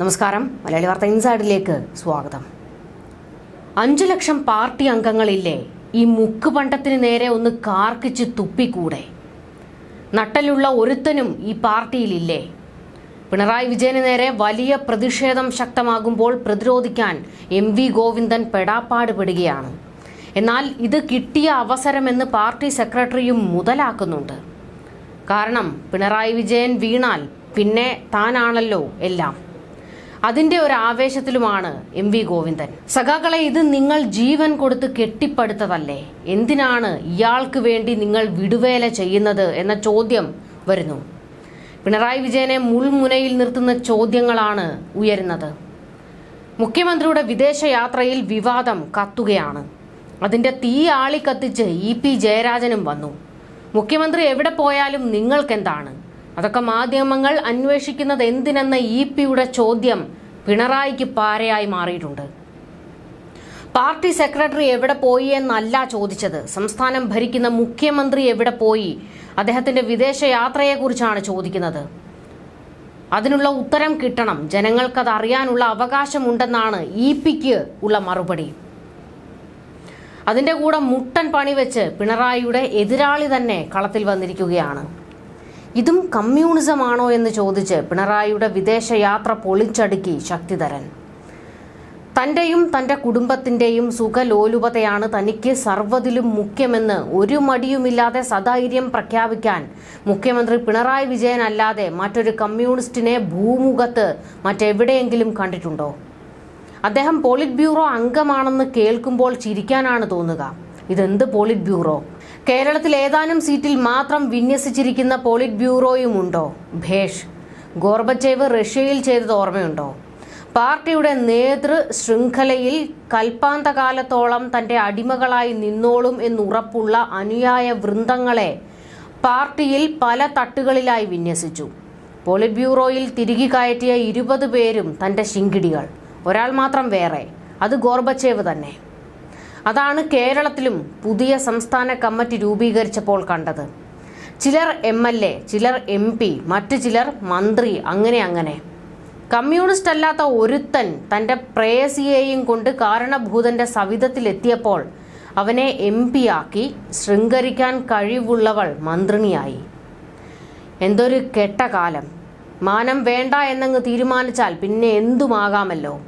നമസ്കാരം. മലയാളി വാർത്ത ഇൻസൈഡിലേക്ക് സ്വാഗതം. അഞ്ചു ലക്ഷം പാർട്ടി അംഗങ്ങളില്ലേ? ഈ മുക്ക് പണ്ടത്തിന് നേരെ ഒന്ന് കാർക്കിച്ച് തുപ്പിക്കൂടെ? നട്ടലുള്ള ഒരുത്തനും ഈ പാർട്ടിയിലില്ലേ? പിണറായി വിജയന് നേരെ വലിയ പ്രതിഷേധം ശക്തമാകുമ്പോൾ പ്രതിരോധിക്കാൻ എം വി ഗോവിന്ദൻ പെടാപ്പാട് പെടുകയാണ് എന്നാൽ ഇത് കിട്ടിയ അവസരമെന്ന് പാർട്ടി സെക്രട്ടറിയും മുതലാക്കുന്നുണ്ട്. കാരണം പിണറായി വിജയൻ വീണാൽ പിന്നെ താനാണല്ലോ എല്ലാം. അതിന്റെ ഒരു ആവേശത്തിലുമാണ് എം വി ഗോവിന്ദൻ. സഖാക്കളെ ഇത് നിങ്ങൾ ജീവൻ കൊടുത്ത് കെട്ടിപ്പടുത്തതല്ലേ? എന്തിനാണ് ഇയാൾക്ക് വേണ്ടി നിങ്ങൾ വിടുവേല ചെയ്യുന്നത് എന്ന ചോദ്യം വരുന്നു. പിണറായി വിജയനെ മുൾമുനയിൽ നിർത്തുന്ന ചോദ്യങ്ങളാണ് ഉയരുന്നത്. മുഖ്യമന്ത്രിയുടെ വിദേശയാത്രയിൽ വിവാദം കത്തുകയാണ്. അതിന്റെ തീ ആളിക്കത്തിച്ച് ഇ പി ജയരാജനും വന്നു. മുഖ്യമന്ത്രി എവിടെ പോയാലും നിങ്ങൾക്കെന്താണ്? അതൊക്കെ മാധ്യമങ്ങൾ അന്വേഷിക്കുന്നത് എന്തിനെന്ന ഇ പിയുടെ ചോദ്യം പിണറായിക്ക് പാരയായി മാറിയിട്ടുണ്ട്. പാർട്ടി സെക്രട്ടറി എവിടെ പോയി എന്നല്ല ചോദിച്ചത്. സംസ്ഥാനം ഭരിക്കുന്ന മുഖ്യമന്ത്രി എവിടെ പോയി? അദ്ദേഹത്തിന്റെ വിദേശയാത്രയെക്കുറിച്ചാണ് ചോദിക്കുന്നത്. അതിനുള്ള ഉത്തരം കിട്ടണം. ജനങ്ങൾക്കത് അറിയാനുള്ള അവകാശമുണ്ടെന്നാണ് ഇ പിക്ക് ഉള്ള മറുപടി. അതിന്റെ കൂടെ മുട്ടൻ പണി വെച്ച് പിണറായിയുടെ എതിരാളി തന്നെ കളത്തിൽ വന്നിരിക്കുകയാണ്. ഇതും കമ്മ്യൂണിസമാണോ എന്ന് ചോദിച്ച് പിണറായിയുടെ വിദേശയാത്ര പൊളിച്ചടുക്കി ശക്തിധരൻ. തന്റെയും തന്റെ കുടുംബത്തിന്റെയും സുഖലോലുപതയാണ് തനിക്ക് സർവതിലും മുഖ്യമെന്ന് ഒരു മടിയുമില്ലാതെ സധൈര്യം പ്രഖ്യാപിക്കാൻ മുഖ്യമന്ത്രി പിണറായി വിജയൻ അല്ലാതെ മറ്റൊരു കമ്മ്യൂണിസ്റ്റിനെ ഭൂമുഖത്ത് മറ്റെവിടെയെങ്കിലും കണ്ടിട്ടുണ്ടോ? അദ്ദേഹം പോളിറ്റ് ബ്യൂറോ അംഗമാണെന്ന് കേൾക്കുമ്പോൾ ചിരിക്കാനാണ് തോന്നുക. ഇതെന്ത് പോളിറ്റ് ബ്യൂറോ കേരളത്തിൽ ഏതാനും സീറ്റിൽ മാത്രം വിന്യസിച്ചിരിക്കുന്ന പോളിറ്റ് ബ്യൂറോയും ഉണ്ടോ ഭേഷ്. ഗോർബച്ചേവ് റഷ്യയിൽ ചെയ്തത് ഓർമ്മയുണ്ടോ? പാർട്ടിയുടെ നേതൃ ശൃംഖലയിൽ കൽപ്പാന്തകാലത്തോളം തന്റെ അടിമകളായി നിന്നോളും എന്നുറപ്പുള്ള അനുയായ വൃന്ദങ്ങളെ പാർട്ടിയിൽ പല തട്ടുകളിലായി വിന്യസിച്ചു. പോളിറ്റ് ബ്യൂറോയിൽ തിരികെ കയറ്റിയ ഇരുപത് പേരും തന്റെ ശിങ്കിടികൾ. ഒരാൾ മാത്രം വേറെ. അത് ഗോർബച്ചേവ് തന്നെ. അതാണ് കേരളത്തിലും പുതിയ സംസ്ഥാന കമ്മിറ്റി രൂപീകരിച്ചപ്പോൾ കണ്ടത്. ചിലർ എം എൽ എ ചിലർ എം പി മറ്റു ചിലർ മന്ത്രി അങ്ങനെ അങ്ങനെ. കമ്മ്യൂണിസ്റ്റ് അല്ലാത്ത ഒരുത്തൻ തന്റെ പ്രേയസിയെയും കൊണ്ട് കാരണഭൂതന്റെ സവിധത്തിലെത്തിയപ്പോൾ അവനെ എം പി ആക്കി ശൃംഗരിക്കാൻ കഴിവുള്ളവൾ മന്ത്രിണിയായി. എന്തൊരു കെട്ട കാലം മാനം വേണ്ട എന്നങ്ങ് തീരുമാനിച്ചാൽ പിന്നെ എന്തുമാകാമല്ലോ?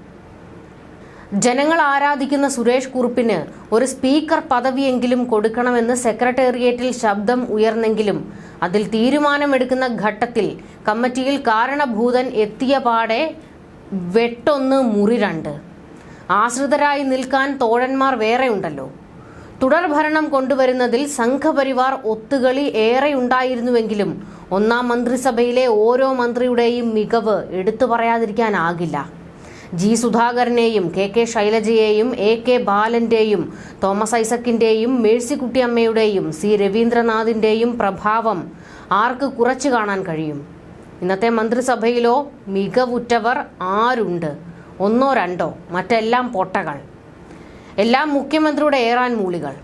ജനങ്ങൾ ആരാധിക്കുന്ന സുരേഷ് കുറുപ്പിന് ഒരു സ്പീക്കർ പദവിയെങ്കിലും കൊടുക്കണമെന്ന് സെക്രട്ടേറിയറ്റിൽ ശബ്ദം ഉയർന്നെങ്കിലും അതിൽ തീരുമാനമെടുക്കുന്ന ഘട്ടത്തിൽ കമ്മിറ്റിയിൽ കാരണഭൂതൻ എത്തിയ പാടെ വെട്ടൊന്ന് മുറി രണ്ട്. ആശ്രിതരായി നിൽക്കാൻ തോഴന്മാർ വേറെയുണ്ടല്ലോ. തുടർഭരണം കൊണ്ടുവരുന്നതിൽ സംഘപരിവാർ ഒത്തുകളി ഏറെയുണ്ടായിരുന്നുവെങ്കിലും ഒന്നാം മന്ത്രിസഭയിലെ ഓരോ മന്ത്രിയുടെയും മികവ് എടുത്തു പറയാതിരിക്കാനാകില്ല. ജി സുധാകരനെയും കെ കെ ശൈലജയെയും എ കെ ബാലന്റെയും തോമസ് ഐസക്കിന്റെയും മേഴ്സിക്കുട്ടിയമ്മയുടെയും സി രവീന്ദ്രനാഥിന്റെയും പ്രഭാവം ആർക്ക് കുറച്ചു കാണാൻ കഴിയും? ഇന്നത്തെ മന്ത്രിസഭയിലോ മികവുറ്റവർ ആരുണ്ട്? ഒന്നോ രണ്ടോ? മറ്റെല്ലാം പൊട്ടകൾ. എല്ലാം മുഖ്യമന്ത്രിയുടെ ഏറാൻ മൂളികൾ.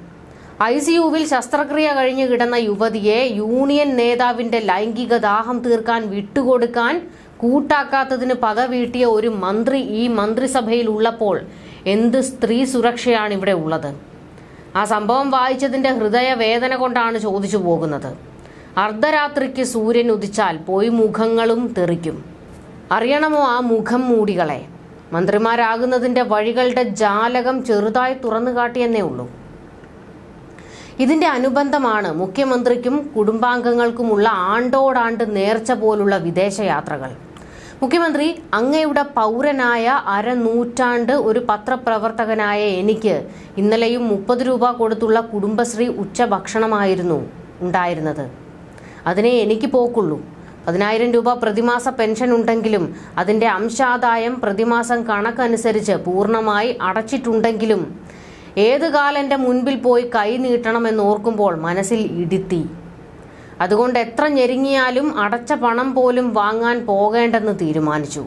ഐ സി യുവിൽ ശസ്ത്രക്രിയ കഴിഞ്ഞു കിടന്ന യുവതിയെ യൂണിയൻ നേതാവിന്റെ ലൈംഗിക ദാഹം തീർക്കാൻ വിട്ടുകൊടുക്കാൻ കൂട്ടാക്കാത്തതിന് പക വീട്ടിയ ഒരു മന്ത്രി ഈ മന്ത്രിസഭയിൽ ഉള്ളപ്പോൾ എന്ത് സ്ത്രീ സുരക്ഷയാണ് ഇവിടെ ഉള്ളത്? ആ സംഭവം വായിച്ചതിന്റെ ഹൃദയവേദന കൊണ്ടാണ് ചോദിച്ചു പോകുന്നത്. അർദ്ധരാത്രിക്ക് സൂര്യൻ ഉദിച്ചാൽ പോയി മുഖങ്ങളും തെറിക്കും. അറിയണമോ ആ മുഖം മൂടികളെ? മന്ത്രിമാരാകുന്നതിന്റെ വഴികളുടെ ജാലകം ചെറുതായി തുറന്നു കാട്ടിയെന്നേ ഉള്ളൂ. ഇതിന്റെ അനുബന്ധമാണ് മുഖ്യമന്ത്രിക്കും കുടുംബാംഗങ്ങൾക്കുമുള്ള ആണ്ടോടാണ്ട് നേർച്ച പോലുള്ള വിദേശയാത്രകൾ. മുഖ്യമന്ത്രി അങ്ങയുടെ പൗരനായ അരനൂറ്റാണ്ട് ഒരു പത്രപ്രവർത്തകനായ എനിക്ക് ഇന്നലെയും മുപ്പത് രൂപ കൊടുത്തുള്ള കുടുംബശ്രീ ഉച്ചഭക്ഷണമായിരുന്നു ഉണ്ടായിരുന്നത്. അതിനെ എനിക്ക് പോക്കുള്ളൂ. പതിനായിരം രൂപ പ്രതിമാസ പെൻഷൻ ഉണ്ടെങ്കിലും അതിന്റെ അംശാദായം പ്രതിമാസം കണക്കനുസരിച്ച് പൂർണമായി അടച്ചിട്ടുണ്ടെങ്കിലും ഏത് കാലെന്റെ മുൻപിൽ പോയി കൈ നീട്ടണമെന്ന് ഓർക്കുമ്പോൾ മനസ്സിൽ ഇടുത്തി. അതുകൊണ്ട് എത്ര ഞെരുങ്ങിയാലും അടച്ച പണം പോലും വാങ്ങാൻ പോകേണ്ടെന്ന് തീരുമാനിച്ചു.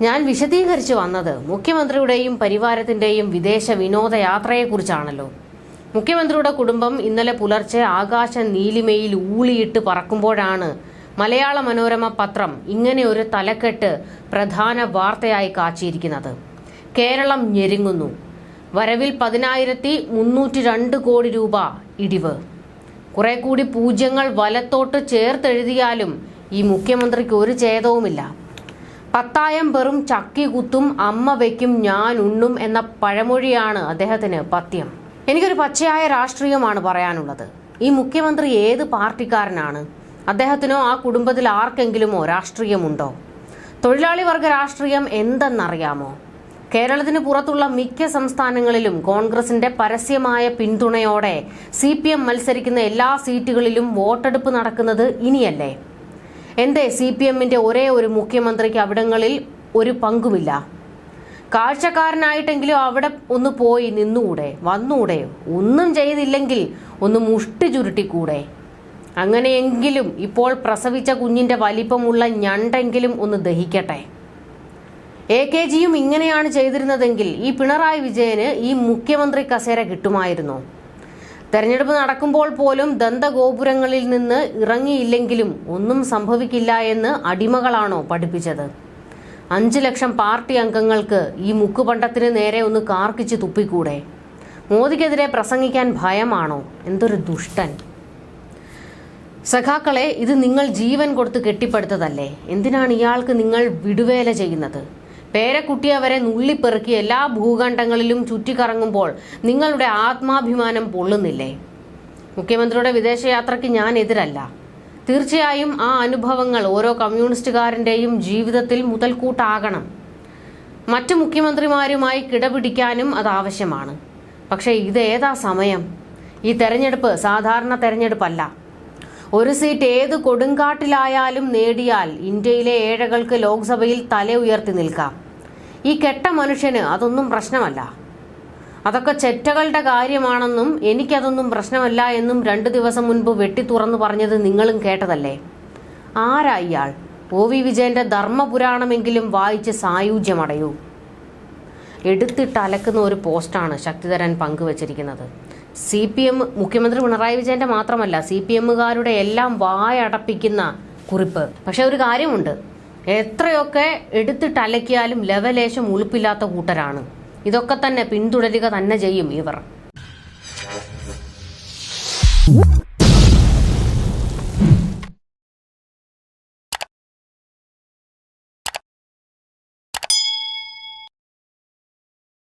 ഞാൻ വിശദീകരിച്ചു വന്നത് മുഖ്യമന്ത്രിയുടെയും പരിവാരത്തിന്റെയും വിദേശ വിനോദയാത്രയെക്കുറിച്ചാണല്ലോ. മുഖ്യമന്ത്രിയുടെ കുടുംബം ഇന്നലെ പുലർച്ചെ ആകാശ നീലിമയിൽ ഊളിയിട്ട് പറക്കുമ്പോഴാണ് മലയാള മനോരമ പത്രം ഇങ്ങനെ ഒരു തലക്കെട്ട് പ്രധാന വാർത്തയായി കാച്ചിയിരിക്കുന്നത്. കേരളം ഞെരുങ്ങുന്നു. വരവിൽ പതിനായിരത്തി മുന്നൂറ്റി രണ്ട് കോടി രൂപ ഇടിവ്. കുറെ കൂടി പൂജ്യങ്ങൾ വലത്തോട്ട് ചേർത്തെഴുതിയാലും ഈ മുഖ്യമന്ത്രിക്ക് ഒരു ഛേദവുമില്ല. പത്തായം വെറും ചക്കി കുത്തും അമ്മ വയ്ക്കും ഞാൻ ഉണ്ണും എന്ന പഴമൊഴിയാണ് അദ്ദേഹത്തിന് പത്യം. എനിക്കൊരു പച്ചയായ രാഷ്ട്രീയമാണ് പറയാനുള്ളത്. ഈ മുഖ്യമന്ത്രി ഏത് പാർട്ടിക്കാരനാണ്? അദ്ദേഹത്തിനോ ആ കുടുംബത്തിൽ ആർക്കെങ്കിലുമോ രാഷ്ട്രീയമുണ്ടോ? തൊഴിലാളി വർഗ രാഷ്ട്രീയം എന്തെന്നറിയാമോ? കേരളത്തിന് പുറത്തുള്ള മിക്ക സംസ്ഥാനങ്ങളിലും കോൺഗ്രസിന്റെ പരസ്യമായ പിന്തുണയോടെ സി പി എം മത്സരിക്കുന്ന എല്ലാ സീറ്റുകളിലും വോട്ടെടുപ്പ് നടക്കുന്നത് ഇനിയല്ലേ? എന്തേ സി പി എമ്മിന്റെ ഒരേ ഒരു മുഖ്യമന്ത്രിക്ക് അവിടങ്ങളിൽ ഒരു പങ്കുമില്ല? കാഴ്ചക്കാരനായിട്ടെങ്കിലും അവിടെ ഒന്ന് പോയി നിന്നുകൂടെ? വന്നുകൂടെ ഒന്നും ചെയ്തില്ലെങ്കിൽ ഒന്ന് മുഷ്ടി ചുരുട്ടിക്കൂടെ? അങ്ങനെയെങ്കിലും ഇപ്പോൾ പ്രസവിച്ച കുഞ്ഞിന്റെ വലിപ്പമുള്ള ഞണ്ടെങ്കിലും ഒന്ന് ദഹിക്കട്ടെ? എ കെ ജിയും ഇങ്ങനെയാണ് ചെയ്തിരുന്നതെങ്കിൽ ഈ പിണറായി വിജയന് ഈ മുഖ്യമന്ത്രി കസേര കിട്ടുമായിരുന്നു. തെരഞ്ഞെടുപ്പ് നടക്കുമ്പോൾ പോലും ദന്തഗോപുരങ്ങളിൽ നിന്ന് ഇറങ്ങിയില്ലെങ്കിലും ഒന്നും സംഭവിക്കില്ല എന്ന് അടിമകളാണോ പഠിപ്പിച്ചത്? അഞ്ചു ലക്ഷം പാർട്ടി അംഗങ്ങൾക്ക് ഈ മുക്കുപണ്ടത്തിന് നേരെ ഒന്ന് കാർക്കിച്ച് തുപ്പിക്കൂടെ? മോദിക്കെതിരെ പ്രസംഗിക്കാൻ ഭയമാണോ? എന്തൊരു ദുഷ്ടൻ. സഖാക്കളെ ഇത് നിങ്ങൾ ജീവൻ കൊടുത്ത് കെട്ടിപ്പടുത്തതല്ലേ? എന്തിനാണ് ഇയാൾക്ക് നിങ്ങൾ വിടുവേല ചെയ്യുന്നത്? പേരക്കുട്ടി അവരെ നുള്ളിപ്പെറുക്കി എല്ലാ ഭൂഖണ്ഡങ്ങളിലും ചുറ്റിക്കറങ്ങുമ്പോൾ നിങ്ങളുടെ ആത്മാഭിമാനം പൊള്ളുന്നില്ലേ? മുഖ്യമന്ത്രിയുടെ വിദേശയാത്രയ്ക്ക് ഞാൻ എതിരല്ല. തീർച്ചയായും ആ അനുഭവങ്ങൾ ഓരോ കമ്മ്യൂണിസ്റ്റുകാരന്റെയും ജീവിതത്തിൽ മുതൽക്കൂട്ടാകണം. മറ്റു മുഖ്യമന്ത്രിമാരുമായി കിടപിടിക്കാനും അത് ആവശ്യമാണ്. പക്ഷേ ഇത് ഏതാ സമയം? ഈ തെരഞ്ഞെടുപ്പ് സാധാരണ തെരഞ്ഞെടുപ്പല്ല. ഒരു സീറ്റ് ഏത് കൊടുങ്കാട്ടിലായാലും നേടിയാൽ ഇന്ത്യയിലെ ഏഴകൾക്ക് ലോക്സഭയിൽ തല ഉയർത്തി നിൽക്കാം. ഈ കെട്ട മനുഷ്യന് അതൊന്നും പ്രശ്നമല്ല. അതൊക്കെ ചെറ്റകളുടെ കാര്യമാണെന്നും എനിക്കതൊന്നും പ്രശ്നമല്ല എന്നും രണ്ടു ദിവസം മുൻപ് വെട്ടി തുറന്നു പറഞ്ഞത് നിങ്ങളും കേട്ടതല്ലേ? ആരാ ഇയാൾ? ഒ വി വിജയന്റെ ധർമ്മപുരാണമെങ്കിലും വായിച്ച് സായുജ്യമടയൂ. എടുത്തിട്ട് അലക്കുന്ന ഒരു പോസ്റ്റാണ് ശക്തിധരൻ പങ്കുവച്ചിരിക്കുന്നത്. സി പി എം മുഖ്യമന്ത്രി പിണറായി വിജയന്റെ മാത്രമല്ല സി പി എമ്മുകാരുടെ എല്ലാം വായടപ്പിക്കുന്ന കുറിപ്പ്. പക്ഷെ ഒരു കാര്യമുണ്ട്. എത്രയൊക്കെ എടുത്തിട്ട് അലക്കിയാലും ലവലേശം ഉളുപ്പില്ലാത്ത കൂട്ടരാണ്. ഇതൊക്കെ തന്നെ പിന്തുടരുക തന്നെ ചെയ്യും ഇവർ.